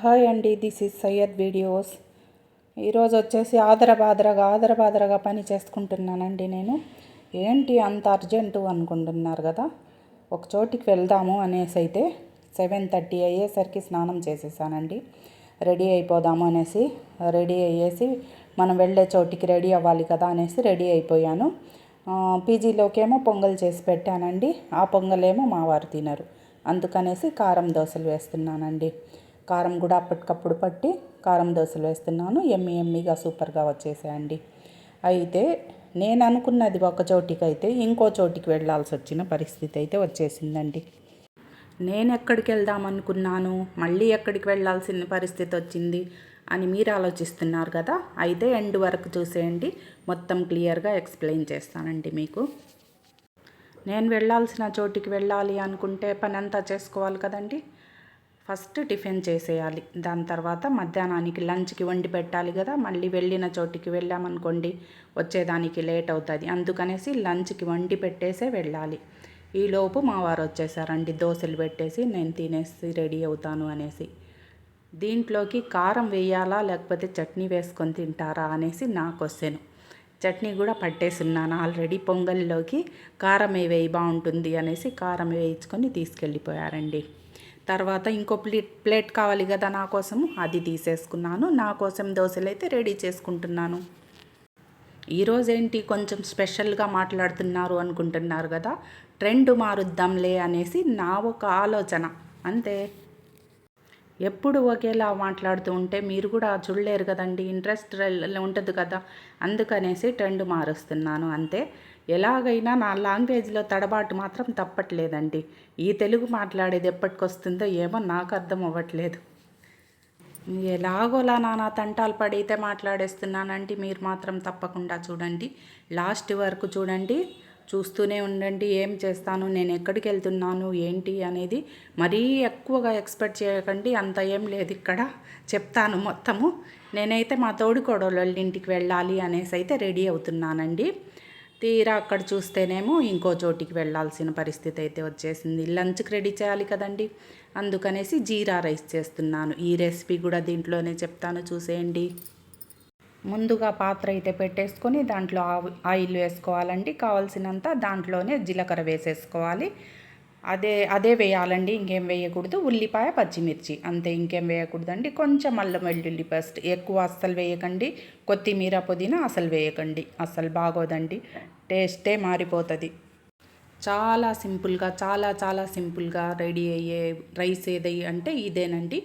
Hi అండి this is Syed videos. ఈరోజు వచ్చేసి ఆదరబాదరగా ఆదరబాదరగా పని చేసుకుంటున్నానండి నేను. ఏంటి అంత అర్జెంటు అనుకుంటున్నారు కదా? ఒక చోటికి వెళ్దాము అనేసి అయితే సెవెన్ థర్టీ అయ్యేసరికి స్నానం చేసేసానండి. రెడీ అయిపోదాము అనేసి రెడీ అయ్యేసి మనం వెళ్ళే చోటికి రెడీ అవ్వాలి కదా అనేసి రెడీ అయిపోయాను. పీజీలోకేమో పొంగల్ చేసి పెట్టానండి. ఆ పొంగలేమో మా వారు తినరు. అందుకనేసి కారం దోశలు వేస్తున్నానండి. కారం కూడా అప్పటికప్పుడు పట్టి కారం దోశలు వేస్తున్నాను. ఎమ్మి ఎమ్మిగా సూపర్గా వచ్చేసాయండి. అయితే నేను అనుకున్నది ఒక చోటికి అయితే ఇంకో చోటికి వెళ్ళాల్సి వచ్చిన పరిస్థితి అయితే వచ్చేసిందండి. నేను ఎక్కడికి వెళ్దాం అనుకున్నాను మళ్ళీ ఎక్కడికి వెళ్ళాల్సిన పరిస్థితి వచ్చింది అని మీరు ఆలోచిస్తున్నారు కదా? అయితే ఎండ్ వరకు చూసేయండి. మొత్తం క్లియర్గా ఎక్స్ప్లెయిన్ చేస్తానండి మీకు. నేను వెళ్ళాల్సిన చోటికి వెళ్ళాలి అనుకుంటే పని అంతా చేసుకోవాలి కదండి? ఫస్ట్ టిఫిన్ చేసేయాలి. దాని తర్వాత మధ్యాహ్నానికి లంచ్కి వండి పెట్టాలి కదా మళ్ళీ వెళ్ళిన చోటికి వెళ్ళామనుకోండి వచ్చేదానికి లేట్ అవుతుంది. అందుకనేసి లంచ్కి వండి పెట్టేసే వెళ్ళాలి. ఈలోపు మా వారు వచ్చేసారండి దోశలు పెట్టేసి నేను తినేసి రెడీ అవుతాను అనేసి. దీంట్లోకి కారం వేయాలా లేకపోతే చట్నీ వేసుకొని తింటారా అనేసి నా క్వశ్చన్. చట్నీ కూడా పట్టేసున్నాను. ఆల్రెడీ పొంగల్లోకి కారం వేయి బాగుంటుంది అనేసి కారం వేయించుకొని తీసుకెళ్ళిపోయారండి. తర్వాత ఇంకో ప్లేట్ ప్లేట్ కావాలి కదా నా కోసం అది తీసేసుకున్నాను. నా కోసం దోశలు అయితే రెడీ చేసుకుంటున్నాను. ఈరోజు ఏంటి కొంచెం స్పెషల్గా మాట్లాడుతున్నారు అనుకుంటున్నారు కదా ట్రెండ్ మారుద్దాంలే అనేసి నా ఒక ఆలోచన. అంతే. ఎప్పుడు ఒకేలా మాట్లాడుతూ ఉంటే మీరు కూడా చూడలేరు కదండి ఇంట్రెస్ట్ ఉంటుంది కదా. అందుకనేసి ట్రెండ్ మారుస్తున్నాను అంతే. ఎలాగైనా నా లాంగ్వేజ్లో తడబాటు మాత్రం తప్పట్లేదండి. ఈ తెలుగు మాట్లాడేది ఎప్పటికొస్తుందో ఏమో నాకు అర్థం అవ్వట్లేదు. ఎలాగోలా నానా తంటాలు పడితే మాట్లాడేస్తున్నానండి. మీరు మాత్రం తప్పకుండా చూడండి. లాస్ట్ వరకు చూడండి. చూస్తూనే ఉండండి ఏం చేస్తాను నేను ఎక్కడికి వెళ్తున్నాను ఏంటి అనేది మరీ ఎక్కువగా ఎక్స్పెక్ట్ చేయకండి అంత ఏం లేదు ఇక్కడ. చెప్తాను మొత్తము. నేనైతే మా తోడికోడళ్ళ ఇంటికి వెళ్ళాలి అనేసి అయితే రెడీ అవుతున్నానండి. తీరా అక్కడ చూస్తేనేమో ఇంకో చోటికి వెళ్ళాల్సిన పరిస్థితి అయితే వచ్చేసింది. లంచ్కి రెడీ చేయాలి కదండి. అందుకనేసి జీరా రైస్ చేస్తున్నాను. ఈ రెసిపీ కూడా దీంట్లోనే చెప్తాను చూసేయండి. ముందుగా పాత్ర అయితే పెట్టేసుకొని దాంట్లో ఆయిల్ వేసుకోవాలండి. కావాల్సినంత దాంట్లోనే జీలకర్ర వేసేసుకోవాలి. అదే అదే వేయాలండి. ఇంకేం వేయకూడదు. ఉల్లిపాయ పచ్చిమిర్చి. అంతే ఇంకేం వేయకూడదండి. కొంచెం అల్లం వెల్లుల్లి పేస్ట్. ఎక్కువ అస్సలు వేయకండి. కొత్తిమీర పుదీనా అసలు వేయకండి. అస్సలు బాగోదండి. టేస్టే మారిపోతుంది. చాలా సింపుల్గా చాలా చాలా సింపుల్గా రెడీ అయ్యే రైస్ ఏది అంటే ఇదేనండి.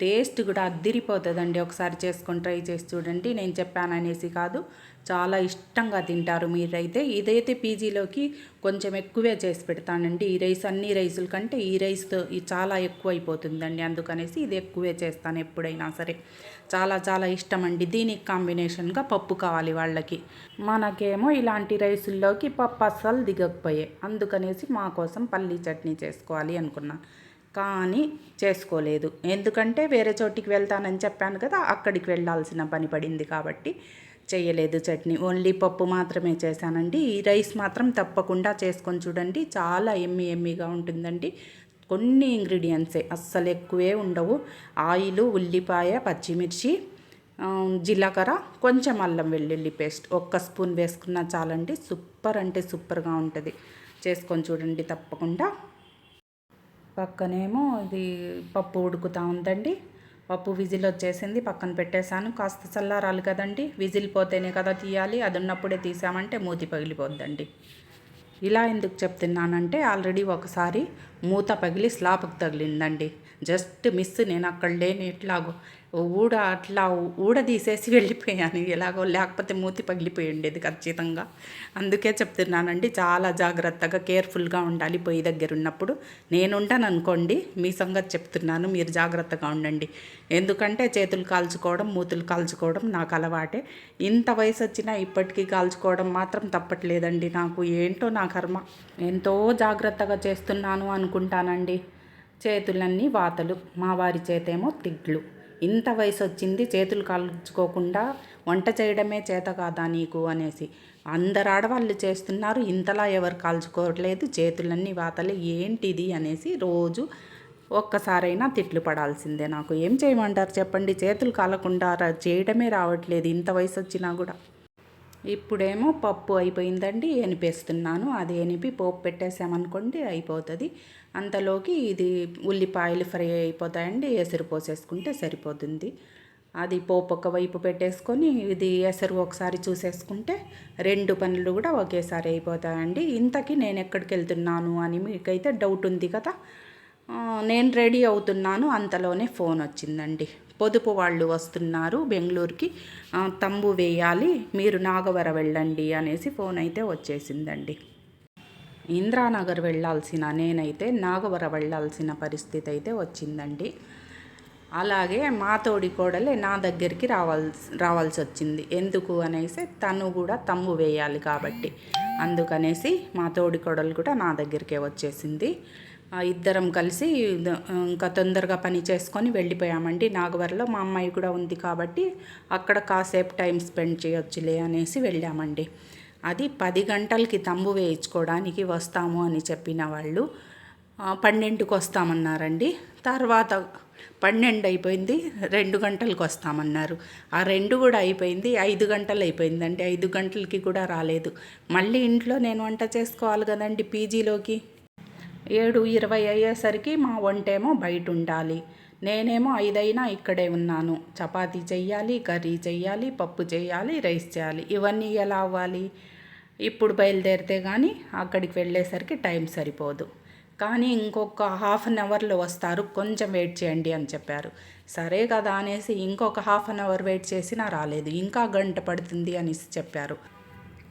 టేస్ట్ కూడా అద్దిరిపోతుందండి. ఒకసారి చేసుకొని ట్రై చేసి చూడండి. నేను చెప్పాననేసి కాదు చాలా ఇష్టంగా తింటారు మీరైతే. ఇదైతే పీజీలోకి కొంచెం ఎక్కువే చేసి పెడతానండి. ఈ రైస్ అన్ని రైసుల కంటే ఈ రైస్తో చాలా ఎక్కువ అయిపోతుందండి అందుకనేసి ఇది ఎక్కువే చేస్తాను ఎప్పుడైనా సరే. చాలా చాలా ఇష్టం అండి దీనికి కాంబినేషన్గా పప్పు కావాలి వాళ్ళకి. మనకేమో ఇలాంటి రైసుల్లోకి పప్పు అస్సలు దిగకపోయాయి అందుకనేసి మా కోసం పల్లీ చట్నీ చేసుకోవాలి అనుకున్నాను కానీ చేసుకోలేదు. ఎందుకంటే వేరే చోటికి వెళ్తానని చెప్పాను కదా అక్కడికి వెళ్ళాల్సిన పని పడింది కాబట్టి చేయలేదు చట్నీ. ఓన్లీ పప్పు మాత్రమే చేశానండి. ఈ రైస్ మాత్రం తప్పకుండా చేసుకొని చూడండి. చాలా ఎమ్మి ఎమ్మిగా ఉంటుందండి. కొన్ని ఇంగ్రీడియంట్సే అస్సలు ఎక్కువే ఉండవు. ఆయిల్ ఉల్లిపాయ పచ్చిమిర్చి జీలకర్ర కొంచెం అల్లం వెల్లుల్లి పేస్ట్ ఒక్క స్పూన్ వేసుకున్నా చాలండి. సూపర్ అంటే సూపర్గా ఉంటుంది. చేసుకొని చూడండి తప్పకుండా. పక్కనేమో ఇది పప్పు ఉడుకుతూ ఉందండి. పప్పు విజిల్ వచ్చేసింది పక్కన పెట్టేశాను. కాస్త చల్లారాలి కదండి. విజిల్ పోతేనే కదా తీయాలి. అది ఉన్నప్పుడే తీసామంటే మూతి పగిలిపోద్దండి. ఇలా ఎందుకు చెప్తున్నానంటే ఆల్రెడీ ఒకసారి మూత పగిలి స్లాబ్కి తగిలిందండి. జస్ట్ మిస్ నేను అక్కడ లేని ఎట్లాగో ఊడ అట్లా ఊడ తీసేసి వెళ్ళిపోయాను. ఎలాగో లేకపోతే మూతి పగిలిపోయి ఉండేది ఖచ్చితంగా. అందుకే చెప్తున్నానండి చాలా జాగ్రత్తగా కేర్ఫుల్గా ఉండాలి పొయ్యి దగ్గర ఉన్నప్పుడు. నేను ఉంటాను అనుకోండి మీ సంగతి చెప్తున్నాను మీరు జాగ్రత్తగా ఉండండి. ఎందుకంటే చేతులు కాల్చుకోవడం మూతులు కాల్చుకోవడం నాకు అలవాటే. ఇంత వయసు వచ్చినా ఇప్పటికీ కాల్చుకోవడం మాత్రం తప్పట్లేదండి నాకు. ఏంటో నా కర్మ. ఎంతో జాగ్రత్తగా చేస్తున్నాను అనుకుంటానండి. చేతులన్నీ వాతలు. మా వారి చేతేమో తిగ్లు. ఇంత వయసు వచ్చింది చేతులు కాల్చుకోకుండా వంట చేయడమే చేత కాదా నీకు అనేసి. అందరు ఆడవాళ్ళు చేస్తున్నారు ఇంతలా ఎవరు కాల్చుకోవట్లేదు చేతులన్నీ వాతలు ఏంటిది అనేసి రోజు ఒక్కసారైనా తిట్లు పడాల్సిందే నాకు. ఏం చేయమంటారు చెప్పండి చేతులు కాలకుండా చేయడమే రావట్లేదు ఇంత వయసు వచ్చినా కూడా. ఇప్పుడేమో పప్పు అయిపోయిందండి ఎనిపేస్తున్నాను అది ఎనిపి పోపు పెట్టేసామనుకోండి అయిపోతుంది. అంతలోకి ఇది ఉల్లిపాయలు ఫ్రై అయిపోతాయండి ఎసురు పోసేసుకుంటే సరిపోతుంది. అది పోపు ఒక వైపు పెట్టేసుకొని ఇది ఎసరు ఒకసారి చూసేసుకుంటే రెండు పనులు కూడా ఒకేసారి అయిపోతాయండి. ఇంతకీ నేను ఎక్కడికి వెళ్తున్నాను అని మీకైతే డౌట్ ఉంది కదా నేను రెడీ అవుతున్నాను. అంతలోనే ఫోన్ వచ్చిందండి. పొదుపు వాళ్ళు వస్తున్నారు బెంగళూరుకి. తంబు వేయాలి. మీరు నాగవర వెళ్ళండి అనేసి ఫోన్ అయితే వచ్చేసిందండి. ఇంద్రానగర్ వెళ్ళాల్సిన నేనైతే నాగవర వెళ్ళాల్సిన పరిస్థితి అయితే వచ్చిందండి. అలాగే మా తోడి కోడలే నా దగ్గరికి రావాల్సి రావాల్సి వచ్చింది. ఎందుకు అనేసి తను కూడా తమ్ము వేయాలి కాబట్టి. అందుకనేసి మా తోడి కోడలు కూడా నా దగ్గరికే వచ్చేసింది. ఇద్దరం కలిసి ఇంకా తొందరగా పని చేసుకొని వెళ్ళిపోయామండి. నాగవరలో మా అమ్మాయి కూడా ఉంది కాబట్టి అక్కడ కాసేపు టైం స్పెండ్ చేయొచ్చులే అనేసి వెళ్ళామండి. అది పది గంటలకి తంబు వేయించుకోవడానికి వస్తాము అని చెప్పిన వాళ్ళు పన్నెండుకి వస్తామన్నారండి. తర్వాత పన్నెండు అయిపోయింది రెండు గంటలకు వస్తామన్నారు. ఆ రెండు కూడా అయిపోయింది ఐదు గంటలు అయిపోయిందండి. ఐదు గంటలకి కూడా రాలేదు. మళ్ళీ ఇంట్లో నేను వంట చేసుకోవాలి కదండి పీజీలోకి. ఏడు ఇరవై అయ్యేసరికి మా వంటేమో బయట ఉండాలి నేనేమో ఐదైనా ఇక్కడే ఉన్నాను. చపాతీ చెయ్యాలి కర్రీ చెయ్యాలి పప్పు చేయాలి రైస్ చేయాలి. ఇవన్నీ ఎలా అవ్వాలి? ఇప్పుడు బయలుదేరితే కానీ అక్కడికి వెళ్ళేసరికి టైం సరిపోదు. కానీ ఇంకొక హాఫ్ అన్ అవర్లో వస్తారు. కొంచెం వెయిట్ చేయండి అని చెప్పారు. సరే కదా అనేసి ఇంకొక హాఫ్ అన్ అవర్ వెయిట్ చేసినా రాలేదు. ఇంకా గంట పడుతుంది అనేసి చెప్పారు.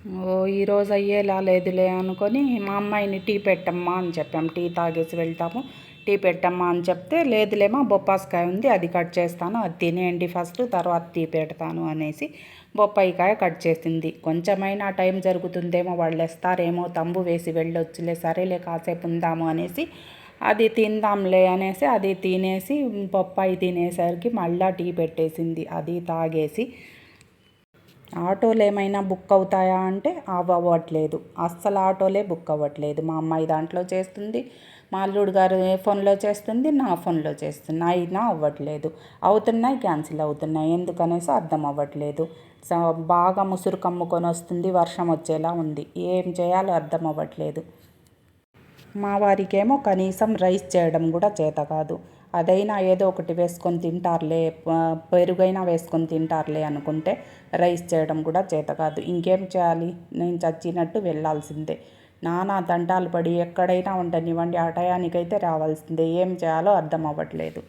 ఓ ఈరోజు అయ్యేలా లేదులే అనుకొని మా అమ్మాయిని టీ పెట్టమ్మా అని చెప్పాం. టీ తాగేసి వెళ్తాము. టీ పెట్టమ్మా అని చెప్తే లేదులేమా బొప్పాస్కాయ ఉంది అది కట్ చేస్తాను అది తినేయండి ఫస్ట్ తర్వాత టీ పెడతాను అనేసి బొప్పాయికాయ కట్ చేసింది. కొంచెమైనా టైం జరుగుతుందేమో వాళ్ళు వేస్తారేమో తంబు వేసి వెళ్ళొచ్చులే సరేలే కాసేపు ఉందాము అనేసి అది తిందాంలే అనేసి అది తినేసి బొప్పాయి తినేసరికి మళ్ళీ టీ పెట్టేసింది. అది తాగేసి ఆటోలు ఏమైనా బుక్ అవుతాయా అంటే అవ్వట్లేదు. అస్సలు ఆటోలే బుక్ అవ్వట్లేదు. మా అమ్మాయి దాంట్లో చేస్తుంది మా అల్లుడు గారు ఏ ఫోన్లో చేస్తుంది నా ఫోన్లో చేస్తుంది. అయినా అవ్వట్లేదు. అవుతున్నాయి క్యాన్సిల్ అవుతున్నాయి. ఎందుకనేసి అర్థం అవ్వట్లేదు. బాగా ముసురు కమ్ముకొని వస్తుంది వర్షం వచ్చేలా ఉంది. ఏం చేయాలో అర్థం అవ్వట్లేదు. మా వారికేమో కనీసం రైస్ చేయడం కూడా చేత కాదు. అదైనా ఏదో ఒకటి వేసుకొని తింటారులే పెరుగైనా వేసుకొని తింటారులే అనుకుంటే రైస్ చేయడం కూడా చేత కాదు. ఇంకేం చేయాలి? నేను చచ్చినట్టు వెళ్ళాల్సిందే. నానా తంటాలు పడి ఎక్కడైనా ఉండనివ్వండి ఆ టయానికైతే రావాల్సిందే. ఏం చేయాలో అర్థం అవ్వట్లేదు.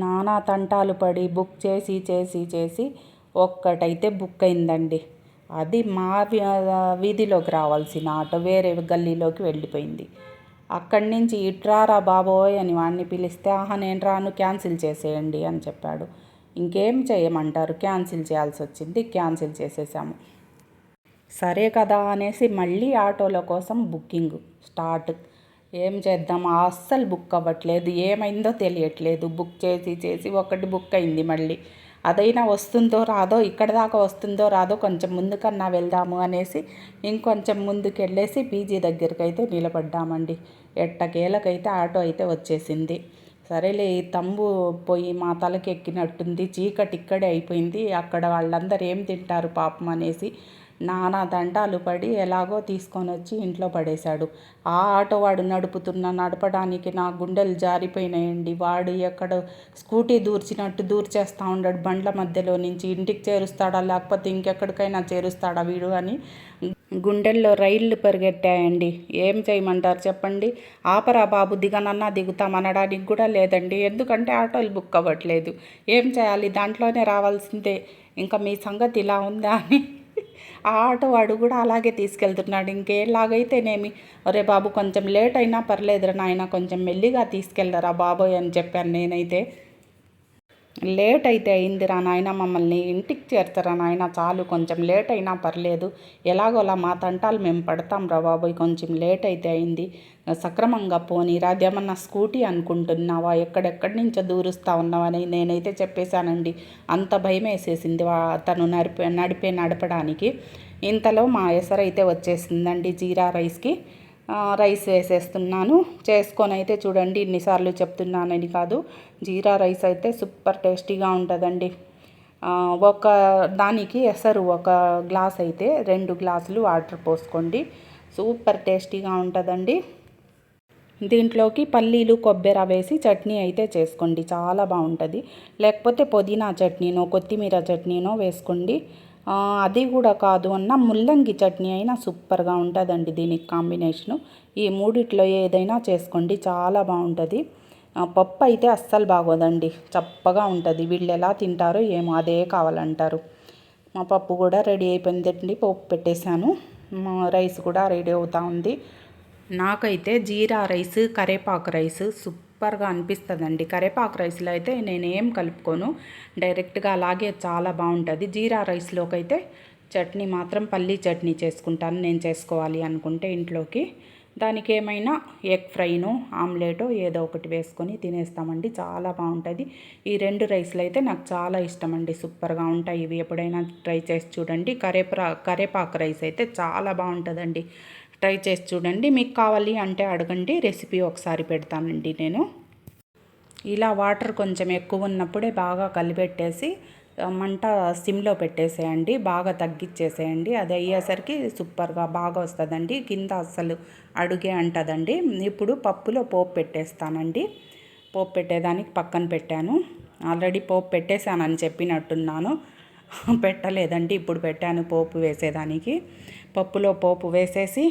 నానా తంటాలు పడి బుక్ చేసి చేసి చేసి ఒక్కటైతే బుక్ అయిందండి. అది మా వీధిలోకి రావాల్సిన ఆటో వేరే గల్లీలోకి వెళ్ళిపోయింది. అక్కడి నుంచి ఇట్రారా బాబోయ్ అని వాడిని పిలిస్తే ఆహా నేను రాను క్యాన్సిల్ చేసేయండి అని చెప్పాడు. ఇంకేం చేయమంటారు? క్యాన్సిల్ చేయాల్సి వచ్చింది క్యాన్సిల్ చేసేసాము. సరే కదా అనేసి మళ్ళీ ఆటోల కోసం బుకింగ్ స్టార్ట్. ఏం చేద్దాం? అస్సలు బుక్ అవ్వట్లేదు. ఏమైందో తెలియట్లేదు. బుక్ చేసి చేసి ఒకటి బుక్ అయింది మళ్ళీ. అదైనా వస్తుందో రాదో ఇక్కడ దాకా వస్తుందో రాదో కొంచెం ముందుకన్నా వెళ్దాము అనేసి ఇంకొంచెం ముందుకు వెళ్ళేసి పీజీ దగ్గరికి అయితే నిలబడ్డామండి. ఎట్టకేలకైతే ఆటో అయితే వచ్చేసింది. సరేలే ఈ తంబు పోయి మా తలకి ఎక్కినట్టుంది చీకటి ఇక్కడే అయిపోయింది అక్కడ వాళ్ళందరూ ఏం తింటారు పాపం అనేసి నానా దండాలు పడి ఎలాగో తీసుకొని వచ్చి ఇంట్లో పడేశాడు. ఆ ఆటో వాడు నడుపుతున్న నడపడానికి నా గుండెలు జారిపోయినాయండి. వాడు ఎక్కడ స్కూటీ దూర్చినట్టు దూర్చేస్తూ ఉన్నాడు బండ్ల మధ్యలో నుంచి ఇంటికి చేరుస్తాడా లేకపోతే ఇంకెక్కడికైనా చేరుస్తాడా వీడు అని గుండెల్లో రైళ్ళు పరిగెట్టాయండి. ఏం చేయమంటారు చెప్పండి? ఆపరా బాబు దిగనన్నా దిగుతామనడానికి కూడా లేదండి. ఎందుకంటే ఆటోలు బుక్ అవ్వట్లేదు. ఏం చేయాలి? దాంట్లోనే రావాల్సిందే. ఇంకా మీ సంగతి ఇలా ఉందా అని ఆ ఆటో వాడు కూడా అలాగే తీసుకెళ్తున్నాడు. ఇంకేలాగైతేనేమి? ఒరే బాబు కొంచెం లేట్ అయినా పర్లేదురా నాయన కొంచెం మెల్లిగా తీసుకెళ్ళరా బాబోయ్ అని చెప్పాను నేనైతే. లేట్ అయితే అయిందిరా నాయన మమ్మల్ని ఇంటికి చేర్చరా నాయన చాలు కొంచెం లేట్ అయినా పర్లేదు. ఎలాగోలా మా తంటాలు మేము పడతాం రా బాబోయ్ కొంచెం లేట్ అయితే అయింది. సక్రమంగా పోనీరా అదేమన్నా స్కూటీ అనుకుంటున్నావా? ఎక్కడెక్కడి నుంచో దూరుస్తా ఉన్నావని నేనైతే చెప్పేశానండి. అంత భయం వేసేసింది తను నడిపే నడిపే నడపడానికి. ఇంతలో మా ఎసరైతే వచ్చేసిందండి జీరా రైస్కి. రైస్ వేసేస్తున్నాను. చేసుకొని అయితే చూడండి ఇన్నిసార్లు చెప్తున్నానని కాదు. జీరా రైస్ అయితే సూపర్ టేస్టీగా ఉంటుందండి. ఒక దానికి ఎసరు ఒక గ్లాస్ అయితే రెండు గ్లాసులు వాటర్ పోసుకోండి. సూపర్ టేస్టీగా ఉంటుందండి. దీంట్లోకి పల్లీలు కొబ్బరి వేసి చట్నీ అయితే చేసుకోండి. చాలా బాగుంటుంది. లేకపోతే పుదీనా చట్నీనో కొత్తిమీర చట్నీనో వేసుకోండి. అది కూడా కాదు అన్న ముల్లంగి చట్నీ అయినా సూపర్గా ఉంటుందండి దీనికి కాంబినేషను. ఈ మూడిట్లో ఏదైనా చేసుకోండి చాలా బాగుంటుంది. పప్పు అయితే అస్సలు బాగోదండి చప్పగా ఉంటుంది. వీళ్ళు ఎలా తింటారో ఏమో అదే కావాలంటారు. మా పప్పు కూడా రెడీ అయిపోయిందండి పప్పు పెట్టేశాను. మా రైస్ కూడా రెడీ అవుతా ఉంది. నాకైతే జీరా రైస్ కరేపాకు రైస్ సూపర్గా అనిపిస్తుందండి. కరేపాకు రైస్లో అయితే నేను ఏం కలుపుకోను. డైరెక్ట్గా అలాగే చాలా బాగుంటుంది జీరా రైస్లోకి అయితే చట్నీ మాత్రం పల్లీ చట్నీ చేసుకుంటాను నేను చేసుకోవాలి అనుకుంటే ఇంట్లోకి. దానికి ఏమైనా ఎగ్ ఫ్రైను ఆమ్లెటో ఏదో ఒకటి వేసుకొని తినేస్తామండి. చాలా బాగుంటుంది ఈ రెండు రైస్లు అయితే నాకు చాలా ఇష్టం అండి సూపర్గా ఉంటాయి. ఇవి ఎప్పుడైనా ట్రై చేసి చూడండి. కరేపా కరేపాకు రైస్ అయితే చాలా బాగుంటుందండి ట్రై చేసి చూడండి. మీకు కావాలి అంటే అడగండి. రెసిపీ ఒకసారి పెడతానండి నేను. ఇలా వాటర్ కొంచెం ఎక్కువ ఉన్నప్పుడే బాగా కలిపెట్టేసి మంట సిమ్లో పెట్టేసేయండి. బాగా తగ్గించేసేయండి అది అయ్యేసరికి సూపర్గా బాగా వస్తుందండి. కింద అస్సలు అడుగే అంటదండి. ఇప్పుడు పప్పులో పోపు పెట్టేస్తానండి. పోపు పెట్టేదానికి పక్కన పెట్టాను. ఆల్రెడీ పోపు పెట్టేశానని చెప్పినట్టున్నాను. పెట్టలేదండి. ఇప్పుడు పెట్టాను పోపు వేసేదానికి. పప్పులో పోపు వేసేసి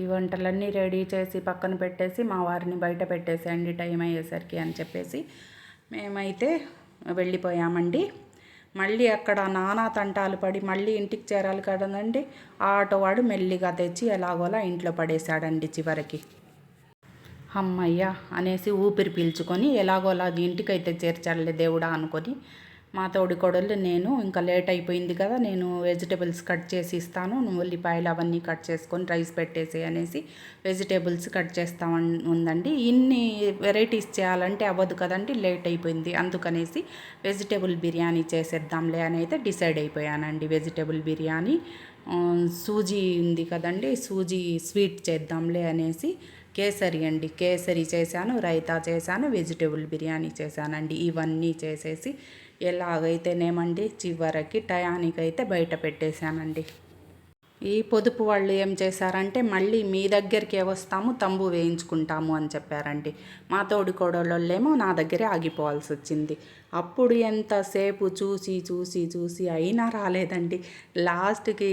ఈ వంటలన్నీ రెడీ చేసి పక్కన పెట్టేసి మా వారిని బయట పెట్టేసేయండి టైం అయ్యేసరికి అని చెప్పేసి మేమైతే వెళ్ళిపోయామండి. మళ్ళీ అక్కడ నానా తంటాలు పడి మళ్ళీ ఇంటికి చేరాలి కదండి. ఆ ఆటోవాడు మెల్లిగా తెచ్చి ఎలాగోలా ఇంట్లో పడేశాడండి చివరికి. అమ్మయ్య అనేసి ఊపిరి పీల్చుకొని ఎలాగోలా ఇంటికైతే చేర్చాడులే దేవుడా అనుకొని మా తోడి కొడలు నేను ఇంకా లేట్ అయిపోయింది కదా నేను వెజిటేబుల్స్ కట్ చేసి ఇస్తాను నువ్వు ఉల్లిపాయలు అవన్నీ కట్ చేసుకొని రైస్ పెట్టేసి అనేసి వెజిటేబుల్స్ కట్ చేస్తా ఉన్- ఉందండి ఇన్ని వెరైటీస్ చేయాలంటే అవ్వదు కదండి లేట్ అయిపోయింది. అందుకనేసి వెజిటేబుల్ బిర్యానీ చేసేద్దాంలే అని అయితే డిసైడ్ అయిపోయానండి. వెజిటేబుల్ బిర్యానీ సూజీ ఉంది కదండి సూజీ స్వీట్ చేద్దాంలే అనేసి కేసరి అండి. కేసరి చేశాను రైతా చేశాను వెజిటేబుల్ బిర్యానీ చేశానండి. ఇవన్నీ చేసేసి ఎలాగైతేనేమండి చివరికి టయానికైతే బయట పెట్టేశానండి. ఈ పొదుపు వాళ్ళు ఏం చేశారంటే మళ్ళీ మీ దగ్గరికే వస్తాము తంబు వేయించుకుంటాము అని చెప్పారండి. మా తోడి కోడళ్ళేమో నా దగ్గరే ఆగిపోవాల్సి వచ్చింది అప్పుడు ఎంతసేపు చూసి చూసి చూసి అయినా రాలేదండి. లాస్ట్కి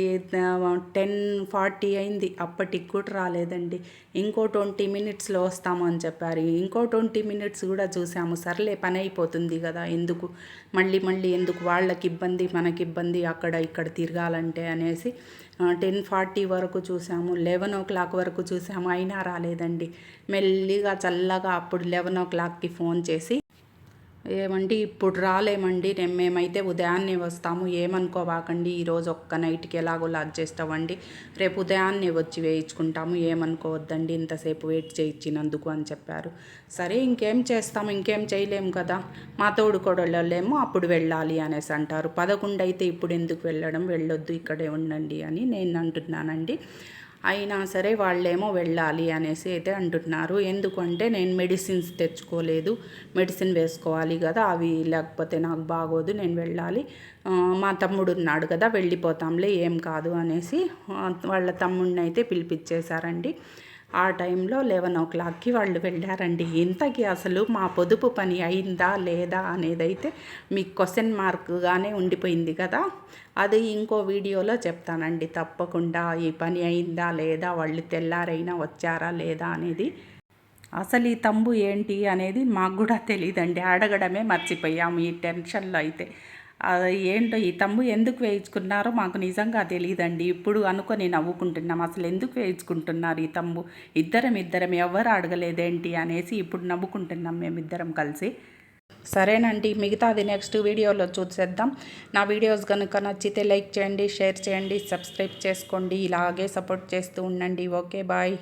టెన్ ఫార్టీ అయింది. అప్పటికి కూడా రాలేదండి. ఇంకో ట్వంటీ మినిట్స్లో వస్తాము అని చెప్పారు. ఇంకో ట్వంటీ మినిట్స్ కూడా చూసాము. సర్లే పని అయిపోతుంది కదా ఎందుకు? మళ్ళీ మళ్ళీ ఎందుకు? వాళ్ళకి ఇబ్బంది మనకి ఇబ్బంది అక్కడ ఇక్కడ తిరగాలంటే అనేసి టెన్ ఫార్టీ వరకు చూసాము. లెవెన్ ఓ క్లాక్ వరకు చూసాము. అయినా రాలేదండి. మెల్లిగా చల్లగా అప్పుడు లెవెన్ ఓ క్లాక్కి ఫోన్ చేసి ఏమండి? ఇప్పుడు రాలేమండి. నేను మేమైతే ఉదయాన్నే వస్తాము. ఏమనుకోవాకండి? ఈరోజు ఒక్క నైట్కి ఎలాగో లాక్ చేస్తామండి. రేపు ఉదయాన్నే వచ్చి వేయించుకుంటాము. ఏమనుకోవద్దండి? ఇంతసేపు వెయిట్ చేయించినందుకు అని చెప్పారు. సరే ఇంకేం చేస్తాము ఇంకేం చేయలేము కదా? మా తోడు కొడలేమో అప్పుడు వెళ్ళాలి అనేసి అంటారు. పదకొండు అయితే ఇప్పుడు ఎందుకు వెళ్ళడం? వెళ్ళొద్దు ఇక్కడే ఉండండి అని నేను అంటున్నానండి. అయినా సరే వాళ్ళేమో వెళ్ళాలి అనేసి అయితే అంటున్నారు. ఎందుకంటే నేను మెడిసిన్స్ తెచ్చుకోలేదు. మెడిసిన్ వేసుకోవాలి కదా అవి లేకపోతే నాకు బాగోదు నేను వెళ్ళాలి. మా తమ్ముడు ఉన్నాడు కదా వెళ్ళిపోతాంలే ఏం కాదు అనేసి వాళ్ళ తమ్ముడిని అయితే పిలిపించేశారండి. ఆ టైంలో లెవెన్ ఓ క్లాక్కి వాళ్ళు వెళ్ళారండి. ఇంతకీ అసలు మా పొదుపు పని అయిందా లేదా? అనేదైతే మీకు క్వశ్చన్ మార్క్గానే ఉండిపోయింది కదా. అది ఇంకో వీడియోలో చెప్తానండి. తప్పకుండా ఈ పని అయిందా లేదా? వాళ్ళు తెల్లారైనా వచ్చారా లేదా? అనేది. అసలు ఈ తంబు ఏంటి అనేది మాకు కూడా తెలియదండి అడగడమే మర్చిపోయాము ఈ టెన్షన్లో అయితే. ఏంటో ఈ తమ్ము ఎందుకు వేయించుకున్నారో మాకు నిజంగా తెలియదండి ఇప్పుడు అనుకొని నవ్వుకుంటున్నాం. అసలు ఎందుకు వేయించుకుంటున్నారు ఈ తమ్ము? ఇద్దరం ఇద్దరం ఎవరు అడగలేదేంటి అనేసి ఇప్పుడు నవ్వుకుంటున్నాం మేమిద్దరం కలిసి. సరేనండి మిగతాది నెక్స్ట్ వీడియోలో చూసేద్దాం. నా వీడియోస్ కనుక నచ్చితే లైక్ చేయండి షేర్ చేయండి సబ్స్క్రైబ్ చేసుకోండి. ఇలాగే సపోర్ట్ చేస్తూ ఉండండి. Okay bye.